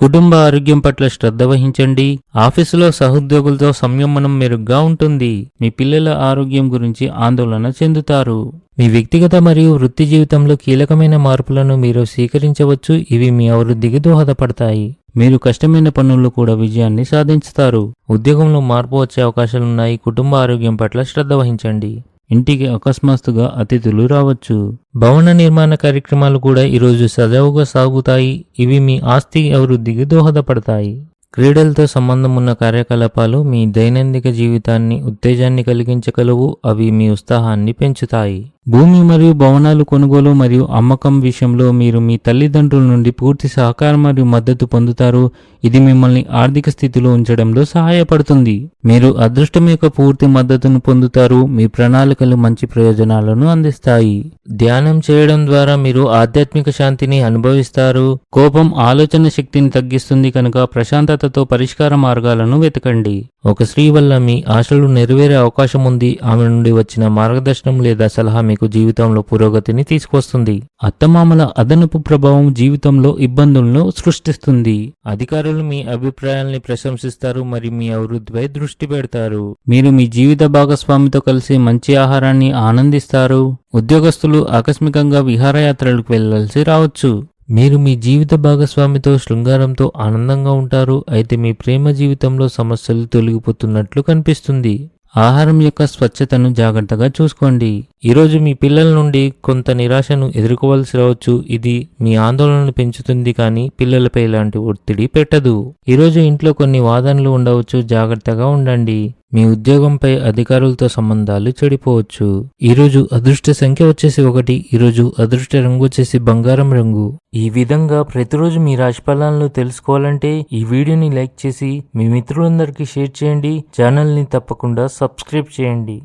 కుటుంబ ఆరోగ్యం పట్ల శ్రద్ధ వహించండి. ఆఫీసులో సహోద్యోగులతో సంయమనం మెరుగ్గా ఉంటుంది. మీ పిల్లల ఆరోగ్యం గురించి ఆందోళన చెందుతారు. మీ వ్యక్తిగత మరియు వృత్తి జీవితంలో కీలకమైన మార్పులను మీరు స్వీకరించవచ్చు. ఇవి మీ అభివృద్ధికి దోహదపడతాయి. మీరు కష్టమైన పనుల్లో కూడా విజయాన్ని సాధించుతారు. ఉద్యోగంలో మార్పు వచ్చే అవకాశాలున్నాయి. కుటుంబ ఆరోగ్యం పట్ల శ్రద్ధ వహించండి. ఇంటికి అకస్మాత్తుగా అతిథులు రావచ్చు. భవన నిర్మాణ కార్యక్రమాలు కూడా ఈరోజు సజావుగా సాగుతాయి. ఇవి మీ ఆస్తి అభివృద్ధికి దోహదపడతాయి. క్రీడలతో సంబంధం ఉన్న కార్యకలాపాలు మీ దైనందిక జీవితాన్ని ఉత్తేజాన్ని కలిగించగలవు. అవి మీ ఉత్సాహాన్ని పెంచుతాయి. భూమి మరియు భవనాలు కొనుగోలు మరియు అమ్మకం విషయంలో మీరు మీ తల్లిదండ్రుల నుండి పూర్తి సహకారం మరియు మద్దతు పొందుతారు. ఇది మిమ్మల్ని ఆర్థిక స్థితిలో ఉంచడంలో సహాయపడుతుంది. మీరు అదృష్టం యొక్క పూర్తి మద్దతును పొందుతారు. మీ ప్రణాళికలు మంచి ప్రయోజనాలను అందిస్తాయి. ధ్యానం చేయడం ద్వారా మీరు ఆధ్యాత్మిక శాంతిని అనుభవిస్తారు. కోపం ఆలోచన శక్తిని తగ్గిస్తుంది కనుక ప్రశాంతతతో పరిష్కార మార్గాలను వెతకండి. ఒక స్త్రీ వల్ల మీ ఆశలు నెరవేరే అవకాశం ఉంది. ఆమె నుండి వచ్చిన మార్గదర్శనం లేదా సలహా మీకు జీవితంలో పురోగతిని తీసుకొస్తుంది. అత్తమామల అదనపు ప్రభావం జీవితంలో ఇబ్బందులను సృష్టిస్తుంది. అధికారులు మీ అభిప్రాయాల్ని ప్రశంసిస్తారు మరియు మీ అభివృద్ధిపై దృష్టి పెడతారు. మీరు మీ జీవిత భాగస్వామితో కలిసి మంచి ఆహారాన్ని ఆనందిస్తారు. ఉద్యోగస్తులు ఆకస్మికంగా విహారయాత్రలకు వెళ్ళాల్సి రావచ్చు. మీరు మీ జీవిత భాగస్వామితో శృంగారంతో ఆనందంగా ఉంటారు. అయితే మీ ప్రేమ జీవితంలో సమస్యలు తొలగిపోతున్నట్లు కనిపిస్తుంది. ఆహారం యొక్క స్వచ్ఛతను జాగ్రత్తగా చూసుకోండి. ఈరోజు మీ పిల్లల నుండి కొంత నిరాశను ఎదుర్కోవాల్సి రావచ్చు. ఇది మీ ఆందోళనను పెంచుతుంది కానీ పిల్లలపై ఇలాంటి ఒత్తిడి పెట్టదు. ఈరోజు ఇంట్లో కొన్ని వాదనలు ఉండవచ్చు. జాగ్రత్తగా ఉండండి. మీ ఉద్యోగంపై అధికారులతో సంబంధాలు చెడిపోవచ్చు. ఈరోజు అదృష్ట సంఖ్య వచ్చేసి ఒకటి. ఈరోజు అదృష్ట రంగు వచ్చేసి బంగారం రంగు. ఈ విధంగా ప్రతిరోజు మీ రాశి ఫలాలను తెలుసుకోవాలంటే ఈ వీడియోని లైక్ చేసి మీ మిత్రులందరికీ షేర్ చేయండి. ఛానల్ని తప్పకుండా సబ్స్క్రైబ్ చేయండి.